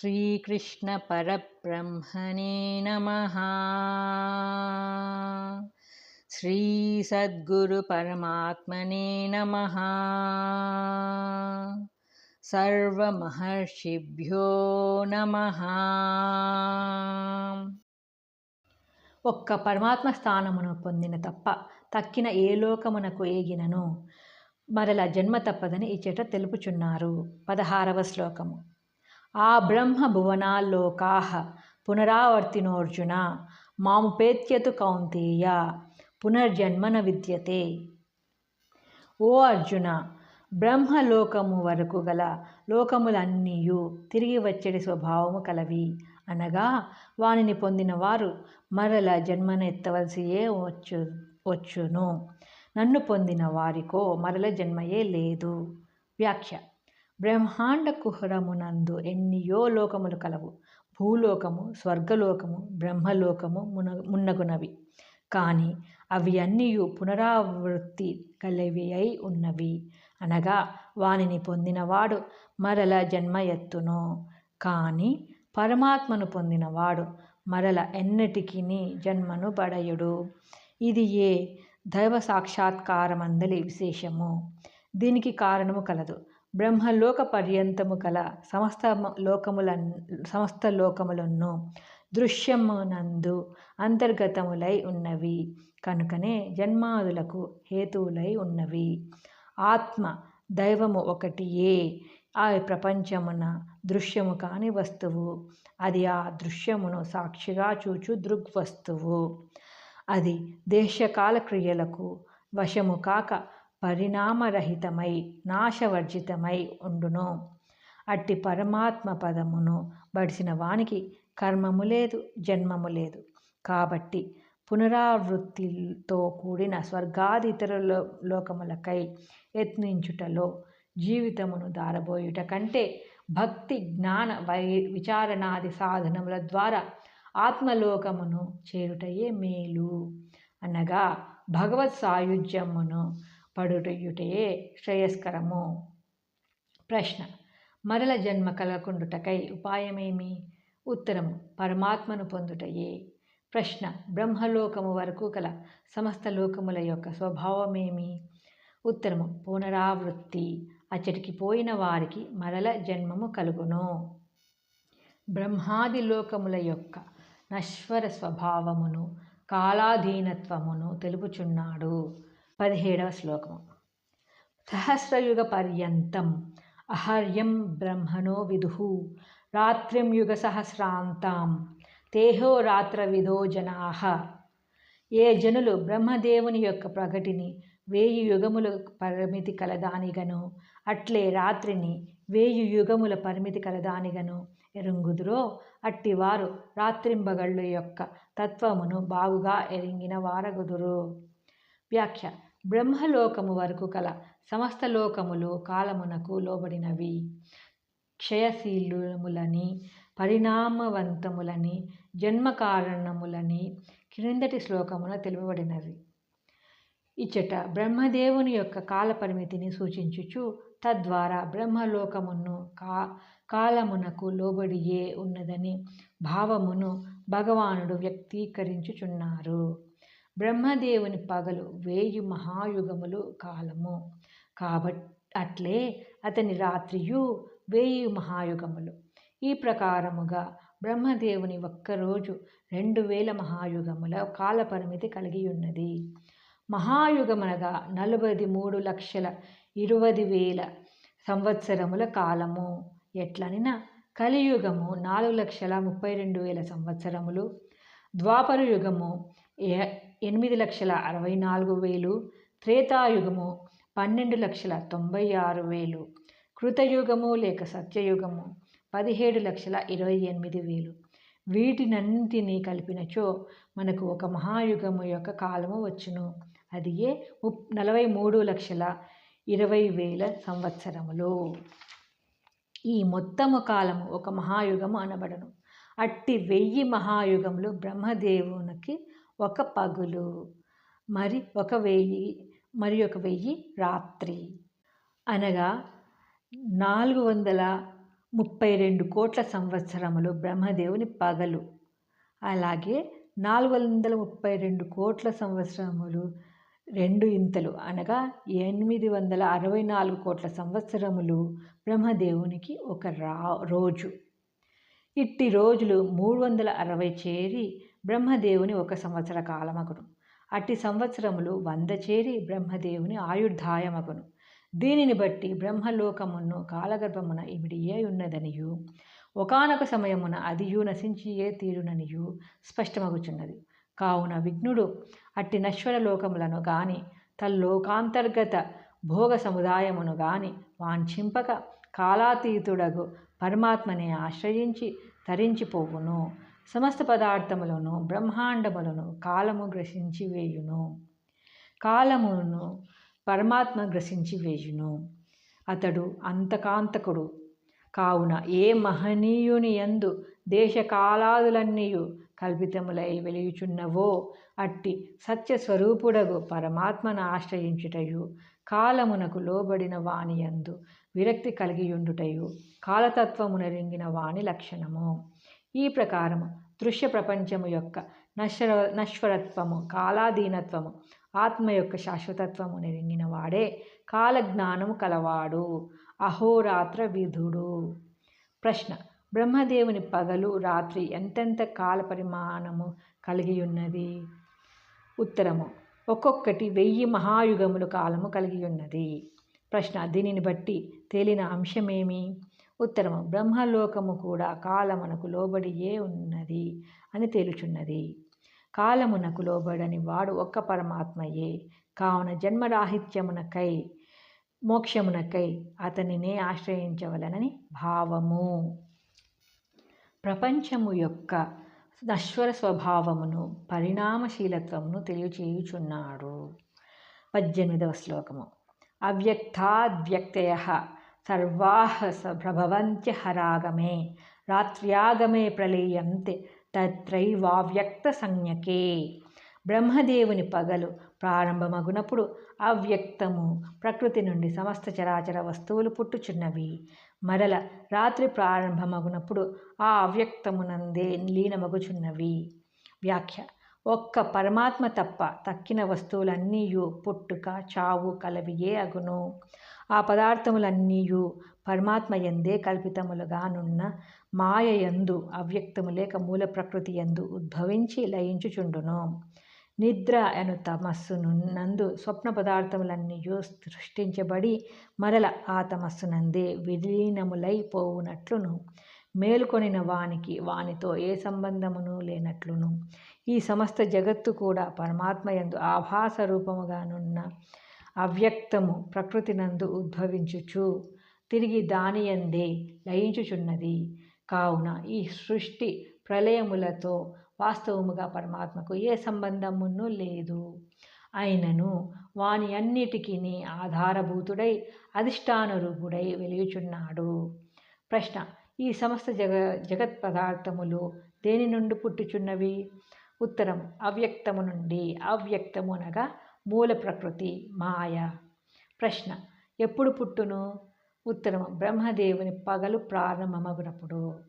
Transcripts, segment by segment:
श्रीकृष्णपरब्रह्मणे नमः श्रीसद्गुरुपरमात्मने नमः సర్వమహర్షిభ్యో నమ ఒక్క పరమాత్మ స్థానమును పొందిన తప్ప తక్కిన ఏ లోకమునకు ఏగినను మరల జన్మ తప్పదని ఇచ్చట తెలుపుచున్నారు పదహారవ శ్లోకము ఆ బ్రహ్మభువనాల్లోకా పునరావర్తినోర్జున. మాముపేత్యతు కౌంతేయ పునర్జన్మన విద్యతే. ఓ అర్జున బ్రహ్మలోకము వరకు గల లోకములన్నీయు తిరిగి వచ్చేటి స్వభావము కలవి. అనగా వానిని పొందిన వారు మరల జన్మనెత్తవలసియే వచ్చు వచ్చును. నన్ను పొందిన వారికో మరల జన్మయే లేదు. వ్యాఖ్య. బ్రహ్మాండ కుహరమునందు ఎన్నియో లోకములు కలవు. భూలోకము స్వర్గలోకము బ్రహ్మలోకము మున మున్నగునవి. కానీ అవి అన్నీయు పునరావృత్తి కలివి అయి ఉన్నవి. అనగా వానిని పొందినవాడు మరల జన్మ ఎత్తును. కానీ పరమాత్మను పొందినవాడు మరల ఎన్నటికీ జన్మను పడయుడు. ఇది ఏ దైవ సాక్షాత్కారమందలి విశేషము? దీనికి కారణము కలదు. బ్రహ్మలోక పర్యంతము కల సమస్త లోకముల సమస్త లోకములను దృశ్యమునందు అంతర్గతములై ఉన్నవి. కనుకనే జన్మాదులకు హేతువులై ఉన్నవి. ఆత్మ దైవము ఒకటియే. ఆ ప్రపంచమున దృశ్యము కాని వస్తువు. అది ఆ దృశ్యమును సాక్షిగా చూచు దృగ్వస్తువు. అది దేశకాల క్రియలకు వశము కాక పరిణామరహితమై నాశవర్జితమై ఉండును. అట్టి పరమాత్మ పదమును బడిసిన వానికి కర్మము లేదు జన్మము లేదు. కాబట్టి పునరావృత్తితో కూడిన స్వర్గాది ఇతర లోకములకై యత్నించుటలో జీవితమును దారబోయుట కంటే భక్తి జ్ఞాన వై విచారణాది సాధనముల ద్వారా ఆత్మలోకమును చేరుటయే మేలు. అనగా భగవత్ సాయుధ్యమును పడుటయుటయే శ్రేయస్కరము. ప్రశ్న. మరల జన్మ కలగకుండుటకై ఉపాయమేమి? ఉత్తరము పరమాత్మను పొందుటయే. ప్రశ్న. బ్రహ్మలోకము వరకు కల సమస్త లోకముల యొక్క స్వభావమేమి? ఉత్తరము. పునరావృత్తి. అచ్చటికి పోయిన వారికి మరల జన్మము కలుగును. బ్రహ్మాది లోకముల యొక్క నశ్వర స్వభావమును కాలాధీనత్వమును తెలుపుచున్నాడు. పదిహేడవ శ్లోకము. సహస్రయుగ పర్యంతం అహర్యం బ్రహ్మణో విదు రాత్రిం యుగ సహస్రాంతాం తేహో రాత్ర విధో ఏ జనులు బ్రహ్మదేవుని యొక్క ప్రగటిని వేయి యుగముల పరిమితి కలదానిగను అట్లే రాత్రిని వేయి యుగముల పరిమితి కలదానిగను ఎరుంగుదురో అట్టివారు రాత్రింబగళ్ళు యొక్క తత్వమును బాగుగా ఎరింగిన వారగుదురు. వ్యాఖ్య బ్రహ్మలోకము వరకు కల సమస్త లోకములు కాలమునకు లోబడినవి. క్షయశీలుములని పరిణామవంతములని జన్మ కారణములని క్రిందటి శ్లోకమున తెలుపబడినది ఇచ్చట బ్రహ్మదేవుని యొక్క కాల పరిమితిని సూచించుచు తద్వారా బ్రహ్మలోకమును కా కాలమునకు లోబడియే ఉన్నదని భావమును భగవానుడు వ్యక్తీకరించుచున్నారు. బ్రహ్మదేవుని పగలు వేయి మహాయుగములు కాలము. కాబట్టి అట్లే అతని రాత్రియు వేయి మహాయుగములు. ఈ ప్రకారముగా బ్రహ్మదేవుని ఒక్కరోజు రెండు వేల మహాయుగముల కాలపరిమితి కలిగి ఉన్నది మహాయుగమనగా నలభై మూడు లక్షల ఇరవై వేల సంవత్సరముల కాలము. ఎట్లనినా కలియుగము నాలుగు లక్షల ముప్పై రెండు వేల సంవత్సరములు. ద్వాపర యుగము ఎనిమిది లక్షల అరవై నాలుగు వేలు త్రేతాయుగము పన్నెండు లక్షల తొంభై ఆరు వేలు కృతయుగము లేక సత్యయుగము పదిహేడు లక్షల ఇరవై ఎనిమిది వేలు. వీటినన్నింటినీ కలిపినచో మనకు ఒక మహాయుగము యొక్క కాలము వచ్చును. అది ఏ ముప్ నలభై మూడు లక్షల ఇరవై వేల సంవత్సరములు. ఈ మొత్తము కాలము ఒక మహాయుగము అనబడను. అట్టి వెయ్యి మహాయుగములు బ్రహ్మదేవునికి ఒక పగులు మరి ఒక వెయ్యి మరి ఒక వెయ్యి రాత్రి. అనగా నాలుగు వందల ముప్పై రెండు కోట్ల సంవత్సరములు బ్రహ్మదేవుని పగలు. అలాగే నాలుగు వందల ముప్పై రెండు కోట్ల సంవత్సరములు రెండు ఇంతలు. అనగా ఎనిమిది వందల అరవై నాలుగు కోట్ల సంవత్సరములు బ్రహ్మదేవునికి ఒక రా రోజు. ఇట్టి రోజులు మూడు వందల అరవై చేరి బ్రహ్మదేవుని ఒక సంవత్సర కాలమగును. అట్టి సంవత్సరములు వంద చేరి బ్రహ్మదేవుని ఆయుర్ధాయమగును. దీనిని బట్టి బ్రహ్మలోకమును కాలగర్భమున ఇమిడియే ఉన్నదనియు ఒకనొక సమయమున అదియు నశించియే తీరుననియు స్పష్టమగుచున్నది. కావున విఘ్నుడు అట్టి నశ్వర లోకములను గాని తల్లోకాంతర్గత భోగ సముదాయమును గాని వాంఛింపక కాలాతీతుడగు పరమాత్మని ఆశ్రయించి తరించిపోవును. సమస్త పదార్థములను బ్రహ్మాండములను కాలము గ్రసించి వేయును. కాలమును పరమాత్మ గ్రసించి వేయును. అతడు అంతకాంతకుడు. కావున ఏ మహనీయుని యందు దేశకాలాదులన్నీయు కల్పితములై వెలియుచున్నవో అట్టి సత్యస్వరూపుడగు పరమాత్మను ఆశ్రయించుటయు కాలమునకు లోబడిన వాని యందు విరక్తి కలిగియుండుటయు కాలతత్వమునరింగిన వాని లక్షణము. ఈ ప్రకారము. దృశ్య ప్రపంచము యొక్క నశ్వర నశ్వరత్వము కాలాధీనత్వము ఆత్మ యొక్క శాశ్వతత్వము నెరింగిన వాడే. కాలజ్ఞానము కలవాడు. అహోరాత్ర విధుడు. ప్రశ్న. బ్రహ్మదేవుని పగలు రాత్రి ఎంతెంత కాల పరిమాణము కలిగి ఉన్నది ఉత్తరము. ఒక్కొక్కటి వెయ్యి మహాయుగములు కాలము కలిగి ఉన్నది ప్రశ్న. దీనిని బట్టి తేలిన అంశమేమి? ఉత్తరము బ్రహ్మలోకము కూడా కాలమునకు లోబడియే ఉన్నది అని తేలుచున్నది. కాలమునకు లోబడని వాడు ఒక్క పరమాత్మయే. కావున జన్మరాహిత్యమునకై మోక్షమునకై అతనినే ఆశ్రయించవలనని భావము. ప్రపంచము యొక్క నశ్వర స్వభావమును పరిణామశీలత్వమును తెలియచేయుచున్నాడు. పద్దెనిమిదవ శ్లోకము. అవ్యక్తాద్వ్యక్తయ సర్వాహ ప్రభవంత్య హరాగమే రాత్ర్యాగమే ప్రళీయంతే తత్రైవావ్యక్త సంజ్ఞకే. బ్రహ్మదేవుని పగలు ప్రారంభమగునప్పుడు అవ్యక్తము ప్రకృతి నుండి సమస్త చరాచర వస్తువులు పుట్టుచున్నవి. మరల రాత్రి ప్రారంభమగునప్పుడు ఆ అవ్యక్తమునందే లీనమగుచున్నవి. వ్యాఖ్య ఒక్క పరమాత్మ తప్ప తక్కిన వస్తువులన్నీయు పుట్టుక చావు కలవియే అగును. ఆ పదార్థములన్నీయు పరమాత్మ ఎందే కల్పితములుగానున్న మాయయందు అవ్యక్తము లేక మూల ప్రకృతి యందు ఉద్భవించి లయించుచుండును. నిద్ర అను తమస్సును నందు స్వప్న పదార్థములన్నీయు సృష్టించబడి మరల ఆ తమస్సునందే విలీనములై పోవునట్లును. మేలుకొనిన వానికి వానితో ఏ సంబంధమును లేనట్లును. ఈ సమస్త జగత్తు కూడా పరమాత్మయందు ఆభాస రూపముగానున్న అవ్యక్తము ప్రకృతినందు ఉద్భవించుచు తిరిగి దానియందే లయించుచున్నది. కావున ఈ సృష్టి ప్రళయములతో వాస్తవముగా పరమాత్మకు ఏ సంబంధమును లేదు. అయినను వాని అన్నిటికీ ఆధారభూతుడై అధిష్టానరూపుడై వెలుగుచున్నాడు ప్రశ్న ఈ సమస్త జగ జగత్ పదార్థములు దేని నుండి పుట్టుచున్నవి? ఉత్తరం అవ్యక్తము నుండి. అవ్యక్తము అనగా మూల ప్రకృతి మాయ. ప్రశ్న ఎప్పుడు పుట్టును? ఉత్తరం బ్రహ్మదేవుని పగలు ప్రారంభమగునప్పుడు.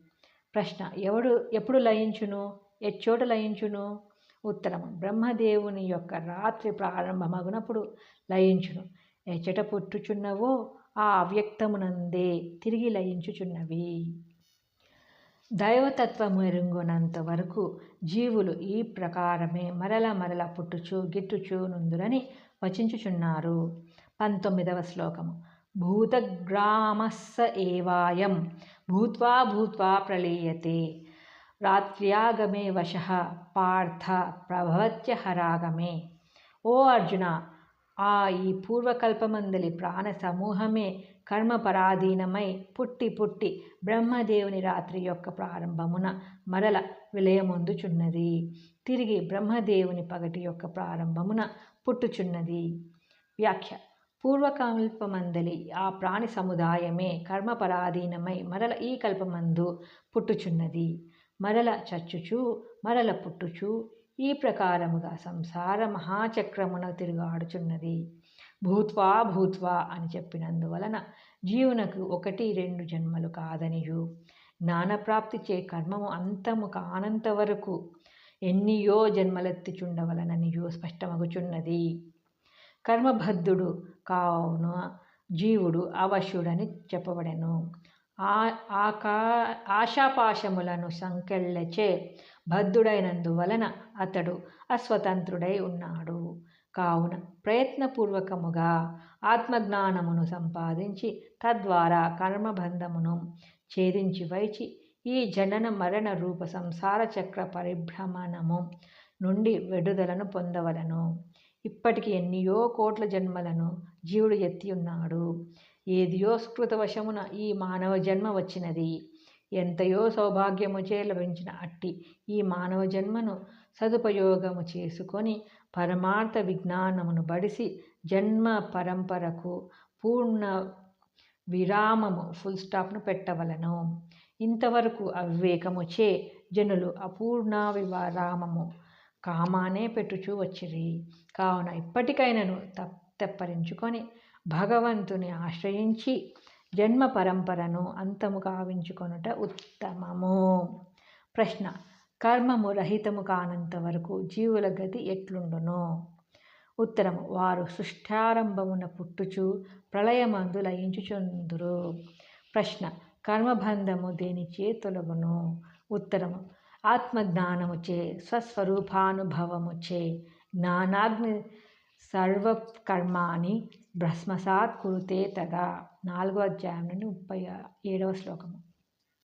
ప్రశ్న ఎవడు ఎప్పుడు లయించును? ఎచ్చోట లయించును? ఉత్తరం బ్రహ్మదేవుని యొక్క రాత్రి ప్రారంభమగునప్పుడు లయించును. ఎచ్చట పుట్టుచున్నవో ఆ అవ్యక్తమునందే తిరిగి లయించుచున్నవి. దైవతత్వము ఎరుంగునంత వరకు జీవులు ఈ ప్రకారమే మరల మరల పుట్టుచు గిట్టుచు నుందులని వచించుచున్నారు. పంతొమ్మిదవ శ్లోకము. భూతగ్రామస్స ఏవాయం భూత్వా భూత్వా ప్రళీయతే. రాత్ర్యాగమే వశ పార్థ ప్రభవత్యహరాగమే. ఓ అర్జున ఆ ఈ పూర్వకల్పమందలి ప్రాణ సమూహమే కర్మపరాధీనమై పుట్టి పుట్టి బ్రహ్మదేవుని రాత్రి యొక్క ప్రారంభమున మరల విలయమొందుచున్నది. తిరిగి బ్రహ్మదేవుని పగటి యొక్క ప్రారంభమున పుట్టుచున్నది. వ్యాఖ్య. పూర్వకల్పమందలి ఆ ప్రాణి సముదాయమే కర్మపరాధీనమై మరల ఈ కల్పమందు పుట్టుచున్నది. మరల చచ్చుచు మరల పుట్టుచు ఈ ప్రకారముగా సంసార మహాచక్రమున తిరుగాడుచున్నది. భూత్వా భూత్వా అని చెప్పినందువలన జీవునకు ఒకటి రెండు జన్మలు కాదనియు. జ్ఞానప్రాప్తి చే కర్మము అంతము కానంత వరకు ఎన్నియో జన్మలెత్తిచుండవలననియో స్పష్టమగుచున్నది. కర్మబద్ధుడు కావున జీవుడు అవశ్యుడని చెప్పబడెను. ఆకా ఆశాపాశములను సంకెళ్ళచే బద్ధుడైనందువలన అతడు అస్వతంత్రుడై ఉన్నాడు. కావున ప్రయత్నపూర్వకముగా ఆత్మజ్ఞానమును సంపాదించి తద్వారా కర్మబంధమును ఛేదించి వైచి ఈ జనన మరణ రూప సంసార చక్ర పరిభ్రమణము నుండి విడుదలను పొందవలను. ఇప్పటికి ఎన్నియో కోట్ల జన్మలను జీవుడు ఎత్తి ఉన్నాడు. ఏదియో స్కృతవశమున ఈ మానవ జన్మ వచ్చినది. ఎంతయో సౌభాగ్యముచే లభించిన అట్టి ఈ మానవ జన్మను సదుపయోగము చేసుకొని పరమార్థ విజ్ఞానమును బడిసి జన్మ పరంపరకు పూర్ణ విరామము ఫుల్ స్టాప్ను పెట్టవలను. ఇంతవరకు అవివేకముచే జనులు అపూర్ణ విరామము కామానే పెట్టుచూ వచ్చిరి. కావున ఇప్పటికైనను తప్ తెప్పరించుకొని భగవంతుని ఆశ్రయించి జన్మ పరంపరను అంతము కావించుకొనుట ఉత్తమము. ప్రశ్న కర్మము రహితము కానంత వరకు జీవుల గతి ఎట్లుండును? ఉత్తరము వారు సృష్టారంభమున పుట్టుచు ప్రళయమందు లయించుచుందురు. ప్రశ్న కర్మబంధము దేనిచే తొలగును? ఉత్తరము ఆత్మజ్ఞానముచే స్వస్వరూపానుభవముచే జ్ఞానాగ్ని సర్వకర్మాని భస్మసాత్ కురుతే తదా నాలుగో అధ్యాయం నుండి ముప్పై ఏడవ శ్లోకము.